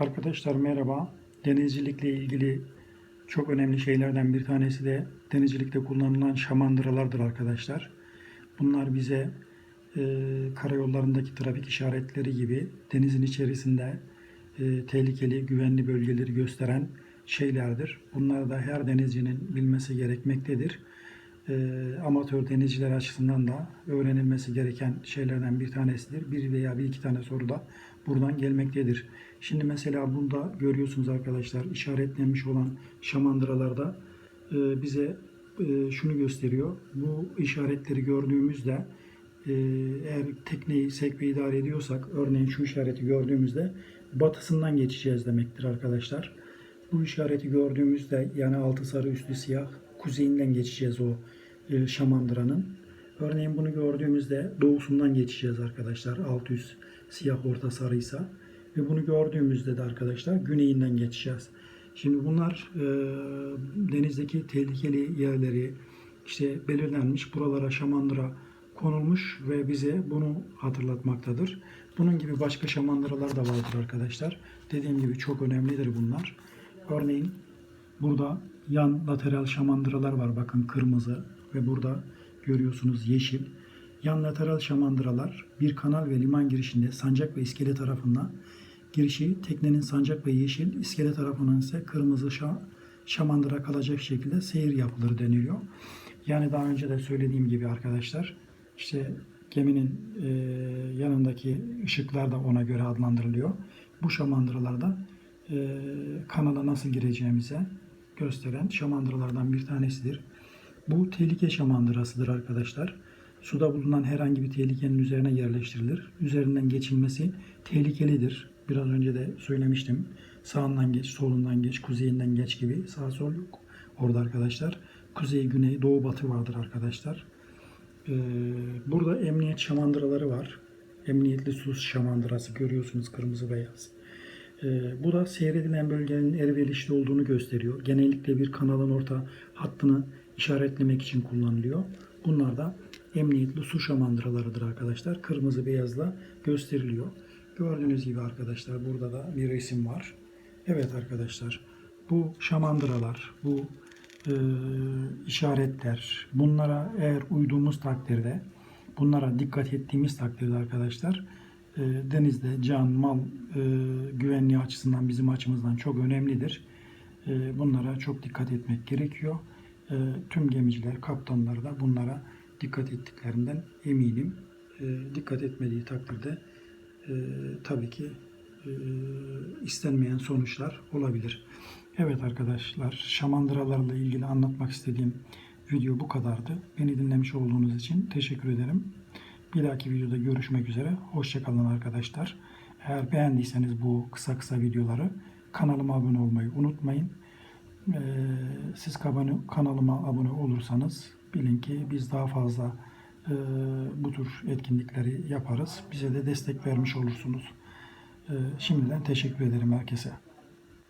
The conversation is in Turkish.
Arkadaşlar merhaba. Denizcilikle ilgili çok önemli şeylerden bir tanesi de denizcilikte kullanılan şamandıralardır arkadaşlar. Bunlar bize e, karayollarındaki trafik işaretleri gibi denizin içerisinde e, tehlikeli, güvenli bölgeleri gösteren şeylerdir. Bunları da her denizcinin bilmesi gerekmektedir. E, amatör denizciler açısından da öğrenilmesi gereken şeylerden bir tanesidir. Bir veya bir iki tane soru da buradan gelmektedir. Şimdi mesela burada görüyorsunuz arkadaşlar işaretlenmiş olan şamandıralarda e, bize e, şunu gösteriyor. Bu işaretleri gördüğümüzde e, eğer tekneyi sevk ve idare ediyorsak örneğin şu işareti gördüğümüzde batısından geçeceğiz demektir arkadaşlar. Bu işareti gördüğümüzde yani altı sarı üstü siyah kuzeyinden geçeceğiz o e, şamandıranın. Örneğin bunu gördüğümüzde doğusundan geçeceğiz arkadaşlar. Alt üst siyah orta sarıysa. Ve bunu gördüğümüzde de arkadaşlar güneyinden geçeceğiz. Şimdi bunlar e, denizdeki tehlikeli yerleri işte belirlenmiş buralara şamandıra konulmuş ve bize bunu hatırlatmaktadır. Bunun gibi başka şamandıralar da vardır arkadaşlar. Dediğim gibi çok önemlidir bunlar. Örneğin burada yan lateral şamandıralar var. Bakın kırmızı ve burada görüyorsunuz yeşil. Yan lateral şamandıralar bir kanal ve liman girişinde sancak ve iskele tarafından girişi teknenin sancak ve yeşil, iskele tarafının ise kırmızı şa- şamandıra kalacak şekilde seyir yapılır deniliyor. Yani daha önce de söylediğim gibi arkadaşlar işte geminin e, yanındaki ışıklar da ona göre adlandırılıyor. Bu şamandıralarda e, kanala nasıl gireceğimize gösteren şamandıralardan bir tanesidir. Bu tehlike şamandırasıdır arkadaşlar. Suda bulunan herhangi bir tehlikenin üzerine yerleştirilir. Üzerinden geçilmesi tehlikelidir. Biraz önce de söylemiştim. Sağından geç, solundan geç, kuzeyinden geç gibi. Sağ sol yok orada arkadaşlar. Kuzey, güney, doğu, batı vardır arkadaşlar. Ee, burada emniyet şamandıraları var. Emniyetli su şamandırası görüyorsunuz kırmızı beyaz. Ee, bu da seyredilen bölgenin elverişli olduğunu gösteriyor. Genellikle bir kanalın orta hattını işaretlemek için kullanılıyor. Bunlar da emniyetli su şamandıralarıdır arkadaşlar. Kırmızı beyazla gösteriliyor. Gördüğünüz gibi arkadaşlar burada da bir resim var. Evet arkadaşlar bu şamandıralar, bu e, işaretler bunlara eğer uyduğumuz takdirde bunlara dikkat ettiğimiz takdirde arkadaşlar e, denizde can, mal e, güvenliği açısından bizim açımızdan çok önemlidir. E, bunlara çok dikkat etmek gerekiyor. E, tüm gemiciler, kaptanlar da bunlara dikkat ettiklerinden eminim. E, dikkat etmediği takdirde e, tabii ki e, istenmeyen sonuçlar olabilir. Evet arkadaşlar, şamandıralarla ilgili anlatmak istediğim video bu kadardı. Beni dinlemiş olduğunuz için teşekkür ederim. Bir dahaki videoda görüşmek üzere. Hoşçakalın arkadaşlar. Eğer beğendiyseniz bu kısa kısa videoları kanalıma abone olmayı unutmayın. Ee, siz kanalıma abone olursanız bilin ki biz daha fazla e, bu tür etkinlikleri yaparız. Bize de destek vermiş olursunuz. Ee, şimdiden teşekkür ederim herkese.